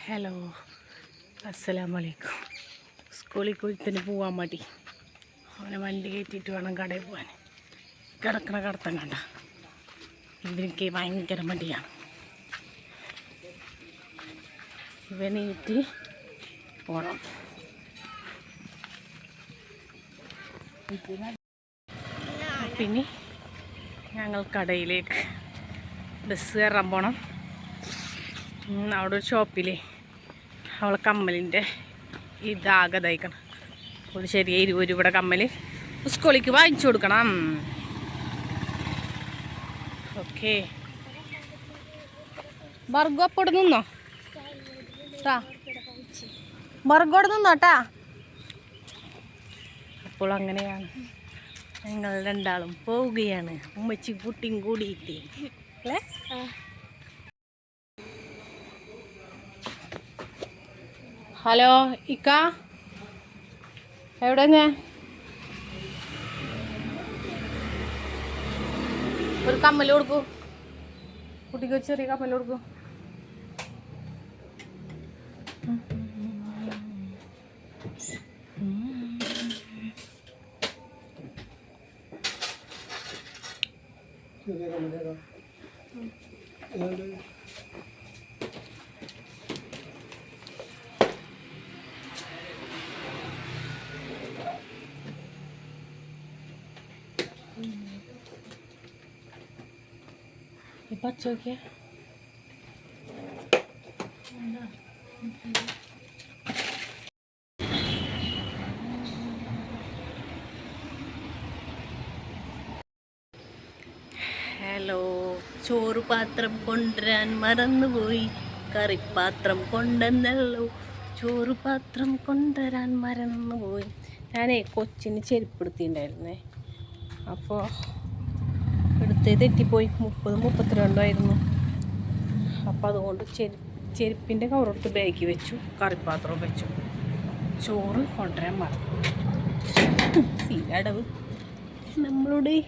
Hello അസ്സലാമു അലൈക്കും സ്കൂളിൽ കുഴിത്തിന് പോവാൻ മതി അവനെ വണ്ടി കയറ്റിയിട്ട് വേണം കടയിൽ പോകാൻ കിടക്കണ കടത്തം കണ്ട. ഇവനിക്ക് ഭയങ്കര മടിയാണ്. ഇവനേറ്റ് പോകണം പിന്നെ ഞങ്ങൾ കടയിലേക്ക് ബസ് കയറാൻ ഉം, അവിടെ ഒരു ഷോപ്പിൽ അവളെ കമ്മലിന്റെ ഇതാകെ തയ്ക്കണം ഒരു ചെറിയ ഇരുപത് രൂപയുടെ കമ്മൽ സ്കൂളിലേക്ക് വാങ്ങിച്ചു കൊടുക്കണം. ഓക്കെ. ബർഗോ അപ്പോൾ ഇവിടെ നിന്നോ? ട്ടാ. അപ്പോൾ അങ്ങനെയാണ്. ഞങ്ങൾ രണ്ടാളും പോവുകയാണ്. ഉമ്മച്ചി കുട്ടിയും കൂടിയിട്ട്. അല്ലേ? ഹലോ ഇക്ക? എവിടെ ഞാൻ ഒരു കമ്മൽ കൊടുക്കൂ. കുട്ടിക്ക് ചെറിയ കമ്മൽ കൊടുക്കൂ. ഇപ്പം അച്ഛ നോക്കിയേ ഹലോ ചോറ് പാത്രം കൊണ്ടുവരാൻ മറന്നുപോയി. കറിപ്പാത്രം കൊണ്ടെന്നല്ലോ ചോറ് പാത്രം കൊണ്ടുവരാൻ മറന്നുപോയി. ഞാനേ കൊച്ചിന് ചെരുപ്പെടുത്തിയിട്ടുണ്ടായിരുന്നേ അപ്പോൾ എടുത്ത് തെറ്റിപ്പോയി. മുപ്പത് മുപ്പത്തിരണ്ടായിരുന്നു. അപ്പം അതുകൊണ്ട് ചെരു ചെരുപ്പിന്റെ കവറെടുത്ത് ബാഗിൽ വെച്ചു. കറിപ്പാത്രവും വെച്ചു. ചോറ് കൊണ്ടുവരാൻ മറന്നു. അടവ്. നമ്മളുടെ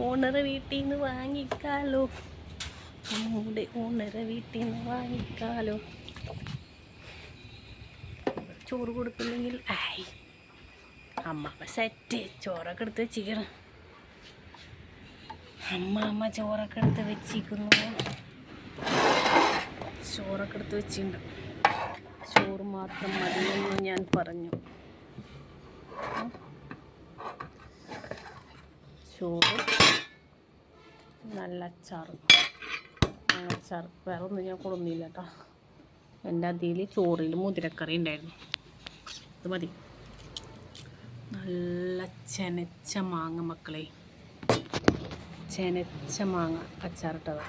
ഓണറെ വീട്ടിൽ നിന്ന് വാങ്ങിക്കാലോ. നമ്മളുടെ ഓണറെ വീട്ടിൽ നിന്ന് വാങ്ങിക്കാലോ. ചോറ് കൊടുക്കുന്നെങ്കിൽ ആയി അമ്മ സെറ്റ് ചോറൊക്കെ എടുത്ത് വെച്ചിക്കണം അമ്മ അമ്മ ചോറൊക്കെ വെച്ചിരിക്കുന്നു. ചോറൊക്കെ എടുത്ത് വെച്ചിട്ടുണ്ട്. ചോറ് മാത്രം മതിയെന്ന് ഞാൻ പറഞ്ഞു. ചോറ് നല്ല അച്ചാറ്. അച്ചാറ്. വേറെ ഒന്നും ഞാൻ കൊടുന്നില്ല കേട്ടോ എന്റെ അതിൽ ചോറിൽ മുതിരക്കറി ഉണ്ടായിരുന്നു. അത് മതി. നല്ല ചെനച്ച മാങ്ങ മക്കളെ. ചെനച്ച മാങ്ങ അച്ചാറിട്ടത്.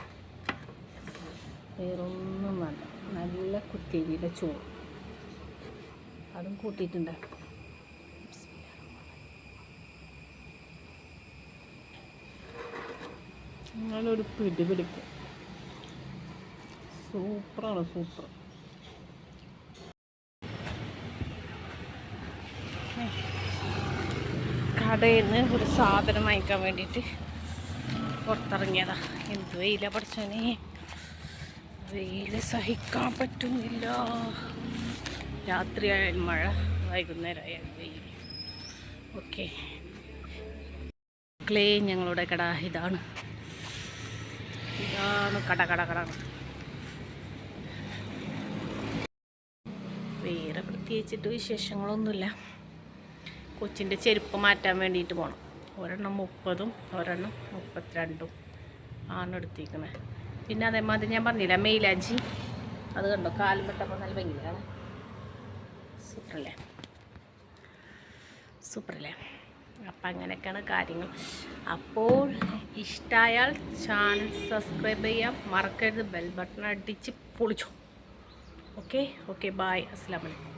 വേറൊന്നും വേണ്ട. നല്ല കുത്തിരിയുടെ ചോറ്. അതും കൂട്ടിയിട്ടുണ്ട്. നല്ലൊരു പിടി പിടിക്കും. സൂപ്പറാണ് സൂപ്പർ. കടയിൽ നിന്ന് ഒരു സാധനം വാങ്ങിക്കാൻ വേണ്ടിയിട്ട് പുറത്തിറങ്ങിയതാ. എന്ത് വെയില പഠിച്ചോനെ? വെയിൽ സഹിക്കാൻ പറ്റുന്നില്ല. രാത്രിയായാലും മഴ വൈകുന്നേരമായാലും വെയിൽ ഓക്കെ. ക്ലേ ഞങ്ങളുടെ കട ഇതാണ്. ഇതാണ് കട കട കട. വേറെ പ്രത്യേകിച്ചിട്ട് വിശേഷങ്ങളൊന്നുമില്ല. കൊച്ചിന്റെ ചെരുപ്പ് മാറ്റാൻ വേണ്ടിയിട്ട് പോകണം ഒരെണ്ണം മുപ്പതും ഒരെണ്ണം മുപ്പത്തിരണ്ടും ആണ് എടുത്തിരിക്കുന്നത്. പിന്നെ അതേമാതിരി ഞാൻ പറഞ്ഞില്ല മെയിലാഞ്ചി അത് കണ്ടോ? കാലും പെട്ടപ്പോൾ നല്ല ഭംഗിയാണ് സൂപ്പറല്ലേ? സൂപ്പറല്ലേ? അപ്പം അങ്ങനെയൊക്കെയാണ് കാര്യങ്ങൾ. അപ്പോൾ ഇഷ്ടമായാൽ ചാനൽ സബ്സ്ക്രൈബ് ചെയ്യാം. മറക്കരുത്. ബെൽ ബട്ടൺ അടിച്ച് പൊളിച്ചു. ഓക്കെ? ഓക്കെ ബായ് അസ്സാം വലൈക്കും